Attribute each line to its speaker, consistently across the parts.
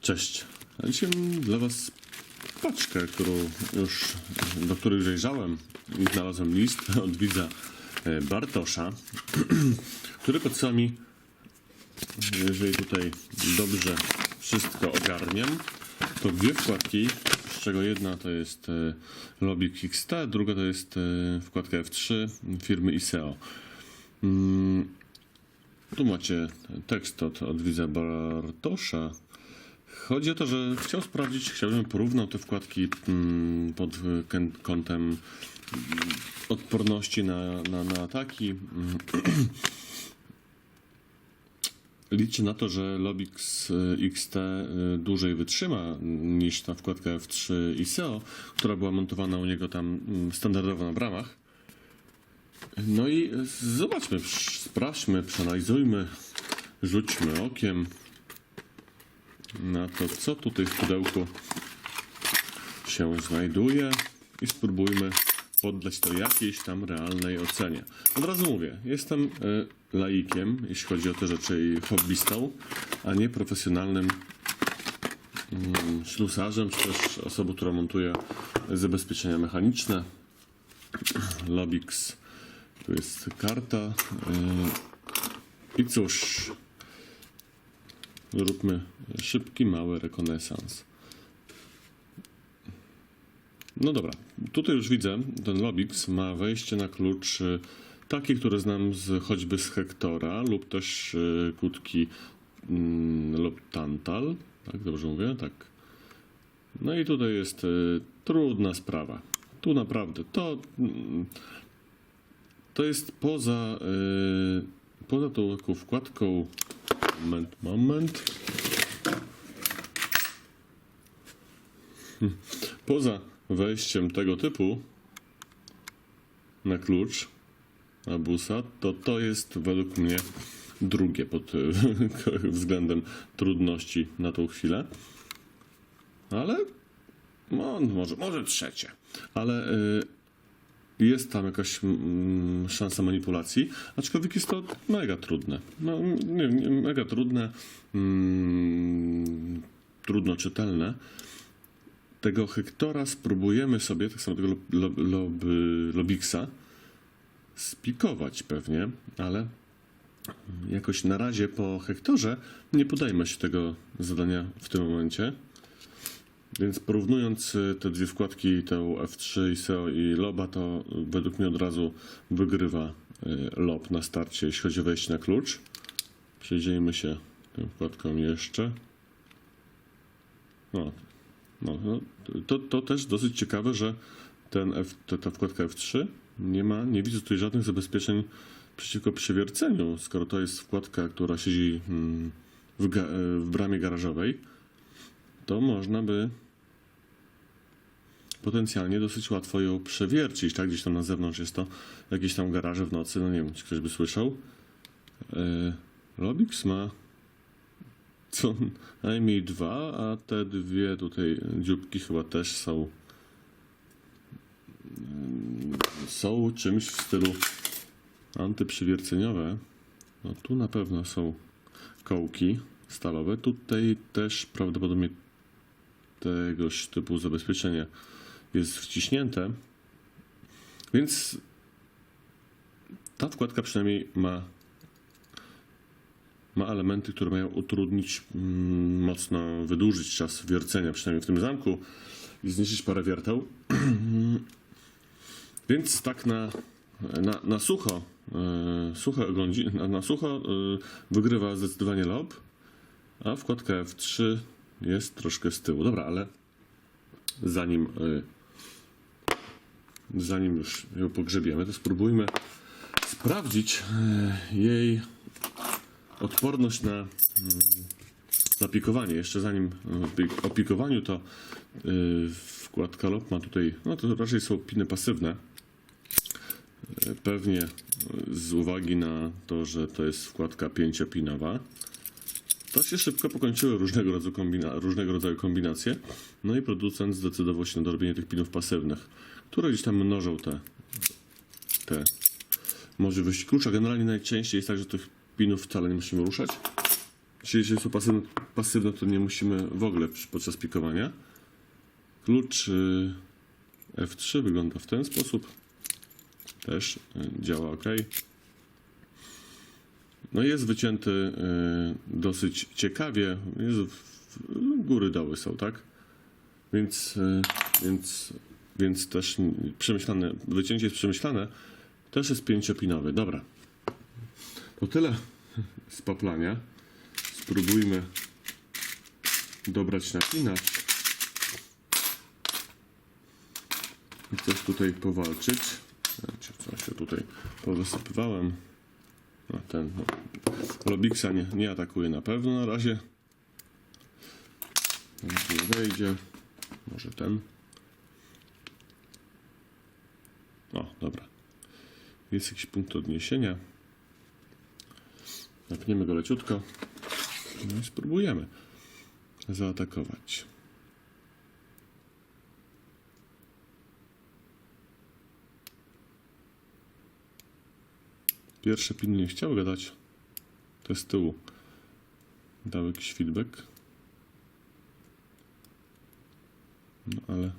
Speaker 1: Cześć. A dzisiaj mam dla Was paczkę, którą już, do której zajrzałem i znalazłem list od widza e, Bartosza, który podsyła mi, jeżeli tutaj dobrze wszystko ogarniam, to dwie wkładki, z czego jedna to jest e, Lobby XT, druga to jest e, wkładka F3 firmy ISEO. Mm, Tu macie tekst od, od widza Bartosza. Chodzi o to, że chciał sprawdzić, chciałbym porównał te wkładki mm, pod kątem mm, odporności na, na, na ataki. Mm. Liczy na to, że Lobix y, XT y, dłużej wytrzyma niż ta wkładka F3 ISEO, która była montowana u niego tam mm, standardowo na bramach. No i zobaczmy, sprawdźmy, przeanalizujmy, rzućmy okiem na to, co tutaj w pudełku się znajduje i spróbujmy poddać to jakiejś tam realnej ocenie. Od razu mówię, jestem e, laikiem, jeśli chodzi o te rzeczy i hobbystą, a nie profesjonalnym mm, ślusarzem, czy też osobą, która montuje zabezpieczenia mechaniczne. Lobix, tu jest karta. e, I cóż, Zróbmy szybki, mały rekonesans. No dobra, tutaj już widzę, ten Lobix ma wejście na klucz y, taki, który znam z, choćby z Hektora lub też y, kłódki mm, lub Tantal. Tak, dobrze mówię? Tak. No i tutaj jest y, trudna sprawa. Tu naprawdę to, mm, to jest poza, poza tą wkładką Moment, moment. Hmm. Poza wejściem tego typu na klucz abusa, to to jest według mnie drugie pod względem trudności na tą chwilę. Ale no, może, może trzecie. Ale y, jest tam jakaś mm, szansa manipulacji, aczkolwiek jest to mega trudne. No, nie, nie, mega trudne, mm, trudno czytelne. Tego Hektora spróbujemy sobie, tak samo tego lob, lob, lob, Lobixa, spikować pewnie, ale jakoś na razie po Hektorze nie podajmy się tego zadania w tym momencie. Więc porównując y, te dwie wkładki, tę F3 ISEO i Loba, to y, według mnie od razu wygrywa y, Lob na starcie, jeśli chodzi o wejście na klucz. Przejdziemy się tą wkładką jeszcze. No, no, no to, to też dosyć ciekawe, że ten F, ta, ta wkładka F3 nie ma, nie widzę tutaj żadnych zabezpieczeń przeciwko przewierceniu, skoro to jest wkładka, która siedzi mm, w, w bramie garażowej to można by potencjalnie dosyć łatwo ją przewiercić, tak? Gdzieś tam na zewnątrz jest to jakieś tam garaże w nocy, no nie wiem, czy ktoś by słyszał. E, Lobix ma co najmniej dwa, a te dwie tutaj dzióbki chyba też są mm, są czymś w stylu antyprzywierceniowe. No tu na pewno są kołki stalowe. Tutaj też prawdopodobnie tegoś typu zabezpieczenie jest wciśnięte. Więc ta wkładka przynajmniej ma, ma elementy, które mają utrudnić, mm, mocno wydłużyć czas wiercenia, przynajmniej w tym zamku i zniszczyć parę wierteł. Więc tak na, na, na sucho, suche oglądzi, na, na sucho e, wygrywa zdecydowanie lob, a wkładka F3 jest troszkę z tyłu. Dobra, ale zanim, y, zanim już ją pogrzebiemy, to spróbujmy sprawdzić y, jej odporność na, mm, na pikowanie. Jeszcze zanim pi- o pikowaniu, to y, wkładka LOP ma tutaj, no to raczej są piny pasywne. Pewnie z uwagi na to, że to jest wkładka pięciopinowa. To się szybko pokończyły różnego rodzaju, różnego rodzaju kombinacje. No i producent zdecydował się na dorobienie tych pinów pasywnych, które gdzieś tam mnożą te, te możliwości klucza. Generalnie najczęściej jest tak, że tych pinów wcale nie musimy ruszać. Jeśli są pasywne, pasywna, to nie musimy w ogóle podczas pikowania. Klucz y, F3 wygląda w ten sposób. Też y, działa ok. No jest wycięty y, dosyć ciekawie. Jest w, w, góry doły są, tak? Więc, więc, więc też przemyślane, wycięcie jest przemyślane. Też jest pięciopinowy. Dobra. To tyle z paplania. Spróbujmy dobrać napinacz. I coś tutaj powalczyć. Wiecie, Co się tutaj powysypywałem. A ten no. Robixa nie, nie atakuje na pewno na razie. Nie wejdzie. Może ten. O, dobra. Jest jakiś punkt odniesienia. Napniemy go leciutko. No i spróbujemy zaatakować. Pierwsze piny nie chciały gadać. To z tyłu. Dał jakiś feedback. No ale.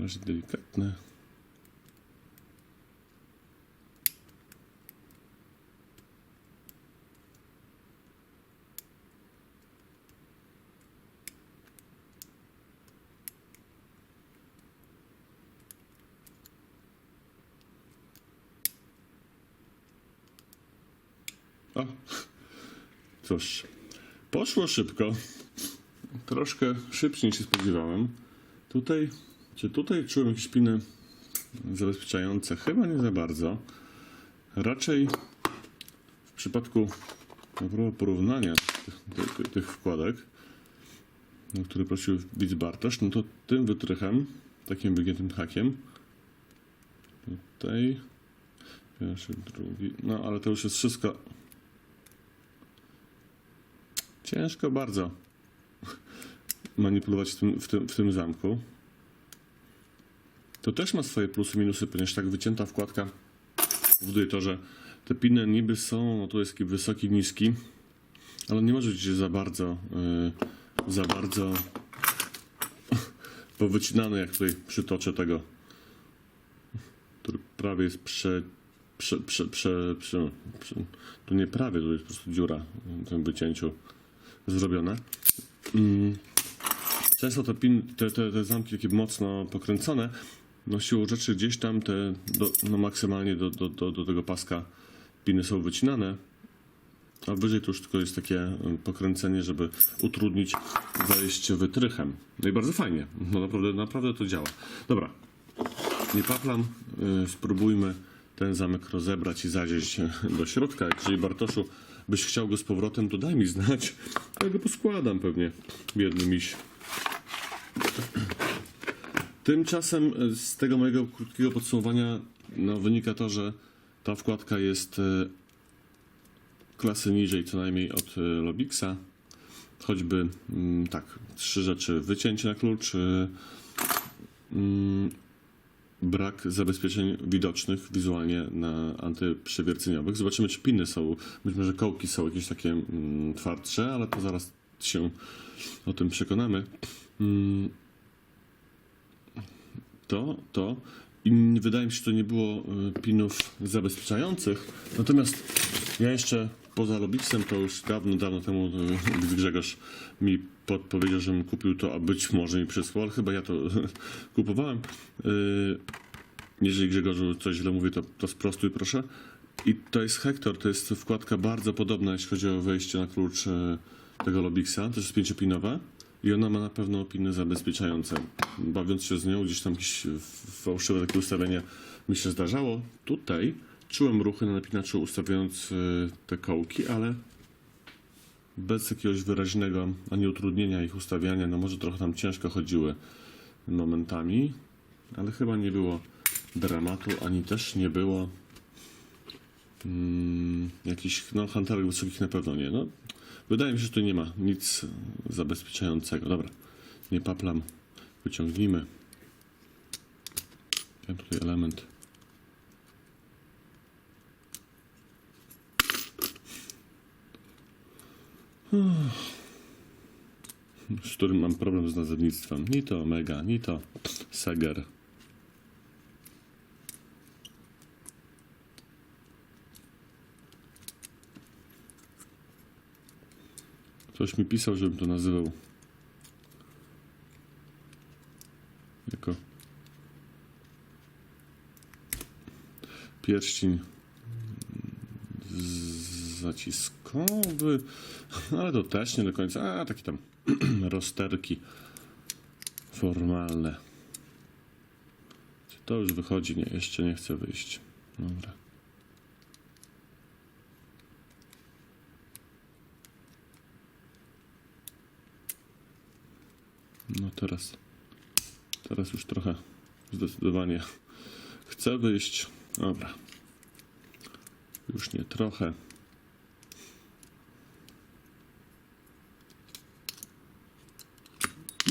Speaker 1: Razie delikatne. O, cóż, poszło szybko. Troszkę szybciej niż się spodziewałem. Tutaj, czy tutaj czułem jakieś piny zabezpieczające? Chyba nie za bardzo. Raczej w przypadku porównania tych, tych, tych wkładek, o który prosił widz Bartosz, no to tym wytrychem, takim wygiętym hakiem, tutaj pierwszy, drugi, no ale to już jest wszystko Ciężko bardzo manipulować w tym, w tym, w tym zamku. To też ma swoje plusy, minusy, ponieważ tak wycięta wkładka powoduje to, że te piny niby są, no to jest taki wysoki, niski, ale nie może być za bardzo, yy, za bardzo powycinane, jak tutaj przytoczę tego, który prawie jest prze, prze, prze, prze, prze, prze tu nie prawie, tu jest po prostu dziura w tym wycięciu zrobione. Mm. Często te, pin, te, te, te zamki takie mocno pokręcone, no siłą rzeczy gdzieś tam te, do, no maksymalnie do, do, do, do tego paska piny są wycinane, a wyżej to już tylko jest takie pokręcenie, żeby utrudnić wejście wytrychem. No i bardzo fajnie, no naprawdę, naprawdę to działa. Dobra, nie paplam, yy, spróbujmy ten zamek rozebrać i zadzieść do środka. Jeżeli Bartoszu byś chciał go z powrotem, to daj mi znać. Ja go poskładam pewnie, biedny miś. Tymczasem e, z tego mojego krótkiego podsumowania no, wynika to, że ta wkładka jest e, klasy niżej co najmniej od e, Lobixa. Choćby mm, tak, trzy rzeczy. Wycięcie na klucz, mm, brak zabezpieczeń widocznych wizualnie na antyprzewierceniowych. Zobaczymy, czy piny są, być może kołki są jakieś takie mm, twardsze, ale to zaraz się o tym przekonamy. To, to. I wydaje mi się, że to nie było y, pinów zabezpieczających. Natomiast ja jeszcze poza Lobixem to już dawno, dawno temu y, gdy Grzegorz mi podpowiedział, żebym kupił to, a być może mi przysłał, ale chyba ja to kupowałem. Y, Jeżeli Grzegorzu coś źle mówię, to, to sprostuj proszę. I to jest Hector, to jest wkładka bardzo podobna, jeśli chodzi o wejście na klucz e, tego Lobixa, też jest pięciopinowa i ona ma na pewno piny zabezpieczające. Bawiąc się z nią, gdzieś tam jakieś fałszywe takie ustawienie mi się zdarzało. Tutaj czułem ruchy na napinaczu ustawiając e, te kołki, ale bez jakiegoś wyraźnego ani utrudnienia ich ustawiania, no może trochę tam ciężko chodziły momentami, ale chyba nie było dramatu, ani też nie było mm, jakichś, no hantarek wysokich na pewno nie, no wydaje mi się, że tu nie ma nic zabezpieczającego, dobra, nie paplam, wyciągnijmy Ten tutaj element. z którym mam problem z nazewnictwem. Ni to Omega, ni to Seger. Ktoś mi pisał, żebym to nazywał jako pierścień zaciskowy, ale to też nie do końca, a takie tam rozterki formalne. To już wychodzi? Nie, jeszcze nie chce wyjść. Dobra. No teraz, teraz już trochę zdecydowanie chce wyjść. Dobra. Już nie trochę.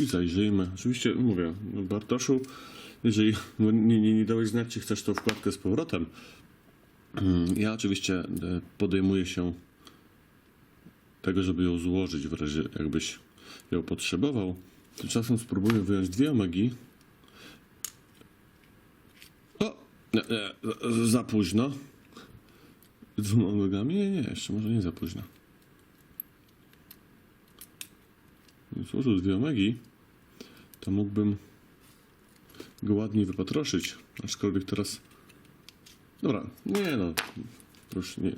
Speaker 1: I zajrzyjmy. Oczywiście mówię, no Bartoszu, jeżeli no nie, nie, nie dałeś znać, czy chcesz tą wkładkę z powrotem, mm, ja oczywiście e, podejmuję się tego, żeby ją złożyć w razie jakbyś ją potrzebował. Tymczasem spróbuję wyjąć dwie omegi. O! Nie, nie, za- późno. Dwoma omegami? Nie, nie, jeszcze może nie za późno. Złożył dwie omegi, to mógłbym go ładniej wypatroszyć. Aczkolwiek teraz. Dobra, nie no. Już nie.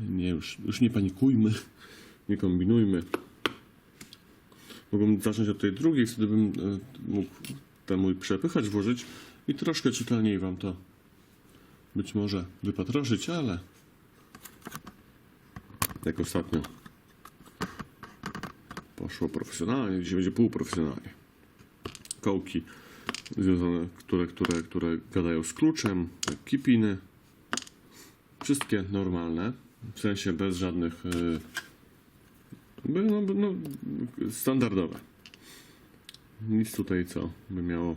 Speaker 1: Nie, już, już nie panikujmy. Nie kombinujmy. Mogłem zacząć od tej drugiej, wtedy bym e, mógł ten mój przepychacz włożyć i troszkę czytelniej wam to być może wypatroszyć, ale jak ostatnio poszło profesjonalnie, dzisiaj będzie półprofesjonalnie. Kołki związane, które, które, które gadają z kluczem, jak kipiny. Wszystkie normalne, w sensie bez żadnych yy, no, no, standardowe. Nic tutaj, co by miało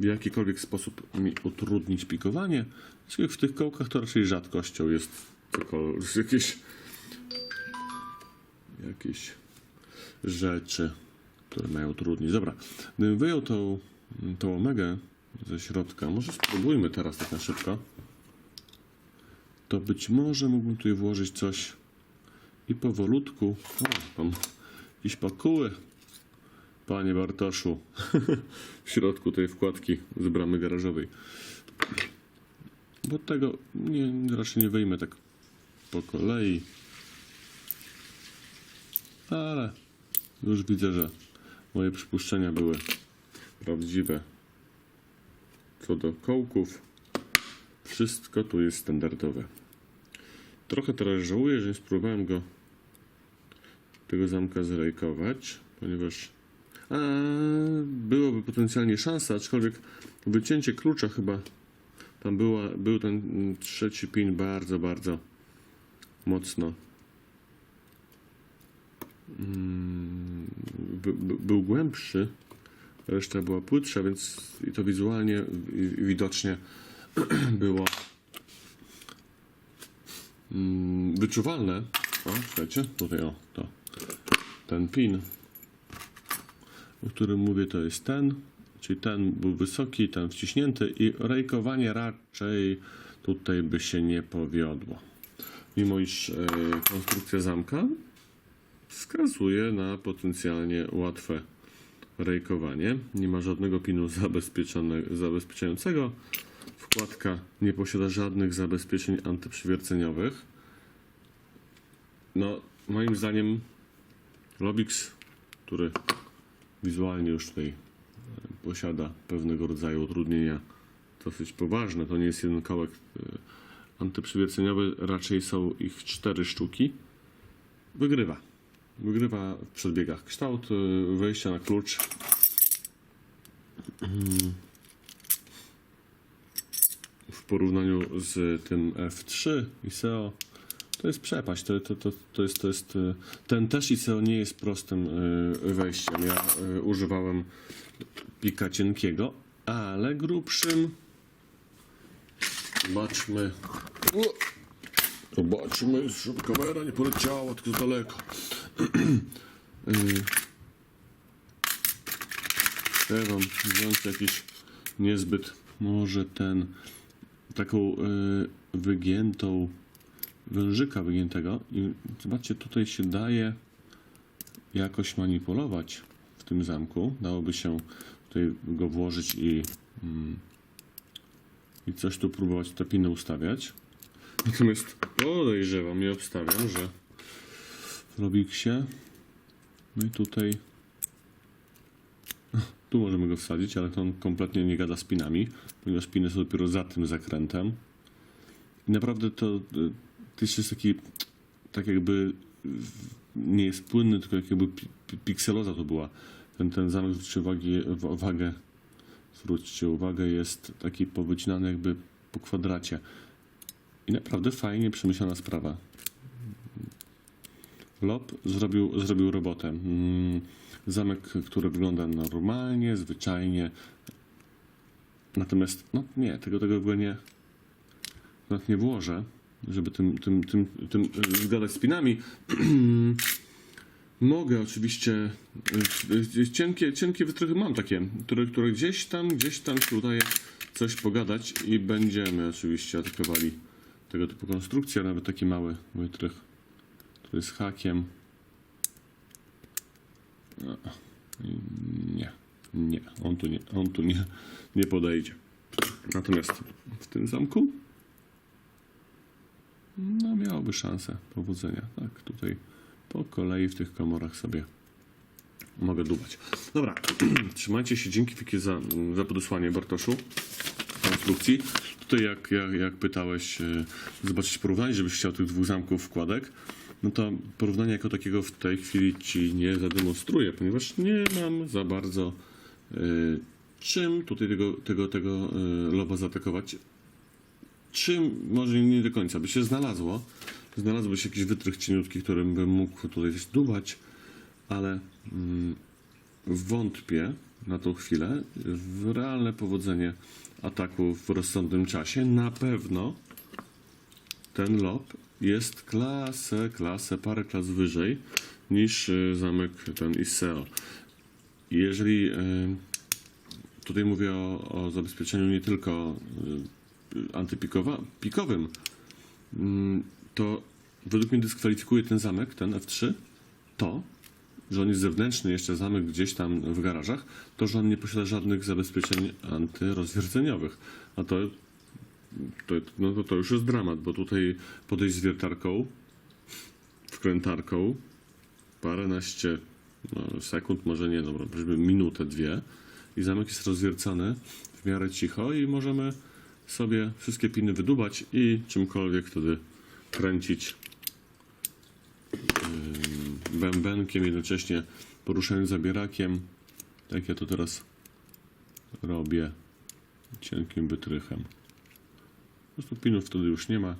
Speaker 1: w jakikolwiek sposób mi utrudnić pikowanie. Aczkolwiek w tych kołkach to raczej rzadkością jest cokolwiek, jakieś jakieś rzeczy, które mają utrudnić. Dobra, gdybym wyjął tą, tą omegę ze środka, może spróbujmy teraz tak na szybko, to być może mógłbym tutaj włożyć coś i powolutku, o, mam jakieś pakuły, panie Bartoszu, w środku tej wkładki z bramy garażowej. Bo tego nie, raczej nie wyjmę tak po kolei. Ale już widzę, że moje przypuszczenia były prawdziwe. Co do kołków, wszystko tu jest standardowe. Trochę teraz żałuję, że nie spróbowałem go tego zamka zrejkować, ponieważ a, byłoby potencjalnie szansa, aczkolwiek wycięcie klucza chyba tam była, był ten trzeci pin bardzo, bardzo mocno mm, by, by, był głębszy, reszta była płytsza, więc i to wizualnie i, i widocznie było mm, wyczuwalne. O, słuchajcie, tutaj o, to ten pin, o którym mówię, to jest ten, czyli ten był wysoki, ten wciśnięty i rejkowanie raczej tutaj by się nie powiodło. Mimo iż e, konstrukcja zamka wskazuje na potencjalnie łatwe rejkowanie. Nie ma żadnego pinu zabezpieczającego. Wkładka nie posiada żadnych zabezpieczeń antyprzywierceniowych. No, moim zdaniem Lobix, który wizualnie już tutaj e, posiada pewnego rodzaju utrudnienia dosyć poważne. To nie jest jeden kawałek e, antyprzywierceniowy, raczej są ich cztery sztuki. Wygrywa. Wygrywa w przedbiegach. Kształt e, wejścia na klucz mm, porównaniu z tym F3 ISEO to jest przepaść. To, to, to, to, jest, to jest. y, Ten też ICO nie jest prostym y, wejściem. Ja y, używałem pika cienkiego, ale grubszym. Zobaczmy. Zobaczmy, żeby kamera nie poleciała tylko z daleko. Wam wziąć jakiś niezbyt, może ten, taką y, wygiętą, wężyka wygiętego i zobaczcie, tutaj się daje jakoś manipulować w tym zamku. Dałoby się tutaj go włożyć i, mm, i coś tu próbować te ustawiać. Natomiast podejrzewam i obstawiam, że w Robixie no i tutaj tu możemy go wsadzić, ale on kompletnie nie gada z pinami, ponieważ piny są dopiero za tym zakrętem. I naprawdę to y, też jest taki, tak jakby nie jest płynny, tylko jakby pi, pi, pikseloza to była. Ten, ten zamek, zwróćcie uwagę, zwróćcie uwagę, jest taki powycinany jakby po kwadracie. I naprawdę fajnie przemyślana sprawa. Lob zrobił, zrobił robotę. Mm, Zamek, który wygląda normalnie, zwyczajnie. Natomiast, no nie, tego, tego w nie, nawet nie włożę, żeby tym, tym, tym, tym e, zgadać. Mogę oczywiście, e, e, cienkie, cienkie wytrychy mam takie, które, które gdzieś tam, gdzieś tam się udaje coś pogadać i będziemy oczywiście atakowali tego typu konstrukcje, nawet taki mały wytrych, który z hakiem. Nie, nie, on tu nie, on tu nie, nie podejdzie. Natomiast w tym zamku no miałoby szansę powodzenia. Tak, tutaj po kolei w tych komorach sobie mogę dubać. Dobra, trzymajcie się. Dzięki wielkie za, za podesłanie Bartoszu konstrukcji. Tutaj jak, jak, jak pytałeś, e, zobaczyć porównanie, żebyś chciał tych dwóch zamków wkładek, no to porównania jako takiego w tej chwili ci nie zademonstruję, ponieważ nie mam za bardzo e, czym tutaj tego, tego, tego e, loba zaatakować. Czym, może nie do końca, by się znalazło. Znalazłby się jakiś wytrych cieniutki, którym bym mógł tutaj coś dubać, ale mm, wątpię na tą chwilę w realne powodzenie ataku w rozsądnym czasie. Na pewno ten lob jest klasę, klasę, parę klas wyżej niż y, zamek ten Iseo. Jeżeli y, tutaj mówię o, o zabezpieczeniu nie tylko y, antypikowym, mm, to według mnie dyskwalifikuje ten zamek, ten F3, to, że on jest zewnętrzny, jeszcze zamek gdzieś tam w garażach, to, że on nie posiada żadnych zabezpieczeń antyrozwierceniowych. A to, to, no to, to już jest dramat, bo tutaj podejść z wiertarką, wkrętarką, paręnaście no, sekund, może nie, dobra, powiedzmy minutę, dwie i zamek jest rozwiercany w miarę cicho i możemy sobie wszystkie piny wydubać i czymkolwiek wtedy kręcić bębenkiem, jednocześnie poruszając zabierakiem, tak ja to teraz robię cienkim wytrychem. Po prostu pinów wtedy już nie ma.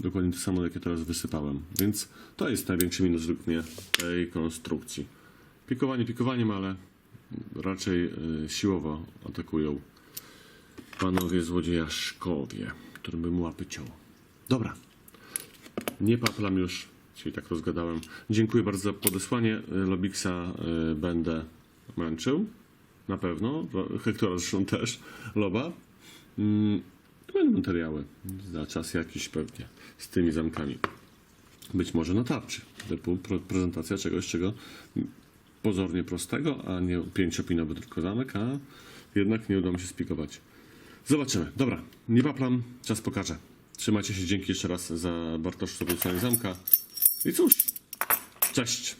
Speaker 1: Dokładnie to samo, jak ja teraz wysypałem. Więc to jest największy minus według mnie tej konstrukcji. Pikowanie pikowaniem, ale raczej y, siłowo atakują panowie złodziejaszkowie, którym bym łapy ciął. Dobra. Nie paplam już, czyli tak rozgadałem. Dziękuję bardzo za podesłanie. Lobixa y, będę męczył. Na pewno. Hektora zresztą też. Loba. Będą materiały. Za czas jakiś pewnie. Z tymi zamkami. Być może na tarczy. Typu prezentacja czegoś, czego pozornie prostego, a nie pięciopinowy tylko zamek, a jednak nie uda mi się spikować. Zobaczymy. Dobra, nie paplam, czas pokaże. Trzymajcie się, dzięki jeszcze raz za Bartosz za zamka. I cóż, cześć.